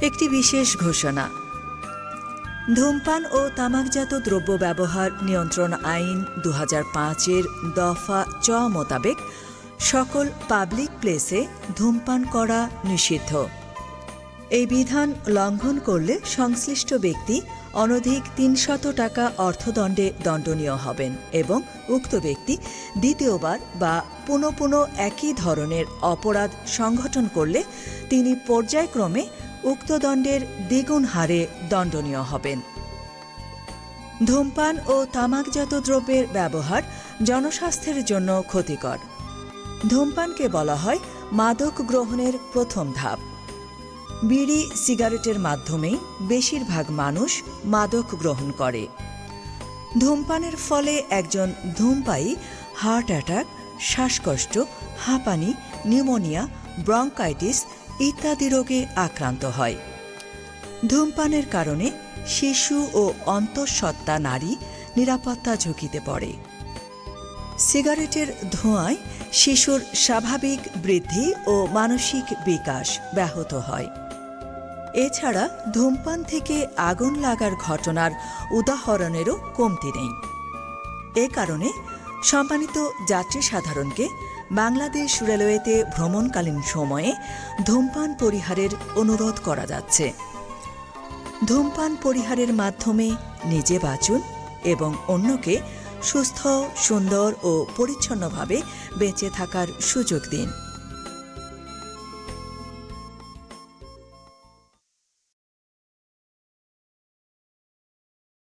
একটি বিশেষ ঘোষণা। ধূমপান ও তামাকজাত দ্রব্য ব্যবহার নিয়ন্ত্রণ আইন দু পাঁচের দফা চ মোতাবেক সকল পাবলিক প্লেসে ধূমপান করা নিষিদ্ধ। এই বিধান লঙ্ঘন করলে সংশ্লিষ্ট ব্যক্তি অনধিক তিনশত টাকা অর্থদণ্ডে দণ্ডনীয় হবেন এবং উক্ত ব্যক্তি দ্বিতীয়বার বা পুনঃ একই ধরনের অপরাধ সংঘটন করলে তিনি পর্যায়ক্রমে উক্ত দণ্ডের দ্বিগুণ হারে দণ্ডনীয় হবেন। ধূমপান ও তামাকজাত দ্রব্যের ব্যবহার জনস্বাস্থ্যের জন্য ক্ষতিকর। ধূমপানকে বলা হয় মাদক গ্রহণের প্রথম ধাপ। বিড়ি, সিগারেটের মাধ্যমেই বেশিরভাগ মানুষ মাদক গ্রহণ করে। ধূমপানের ফলে একজন ধূমপায়ী হার্ট অ্যাটাক, শ্বাসকষ্ট, হাঁপানি, নিউমোনিয়া, ব্রঙ্কাইটিস ইত্যাদি রোগে আক্রান্ত হয়। ধূমপানের কারণে শিশু ও অন্তঃসত্ত্বা নারী নিরাপত্তা ঝুঁকিতে পড়ে। সিগারেটের ধোঁয়ায় শিশুর স্বাভাবিক বৃদ্ধি ও মানসিক বিকাশ ব্যাহত হয়। এছাড়া ধূমপান থেকে আগুন লাগার ঘটনার উদাহরণেরও কমতি নেই। এ কারণে সম্মানিত যাত্রী সাধারণকে, বাংলাদেশ রেলওয়েতে ভ্রমণকালীন সময়ে ধূমপান পরিহারের অনুরোধ করা যাচ্ছে। ধূমপান পরিহারের মাধ্যমে নিজে বাঁচুন এবং অন্যকে সুস্থ, সুন্দর ও পরিচ্ছন্নভাবে বেঁচে থাকার সুযোগ দিন।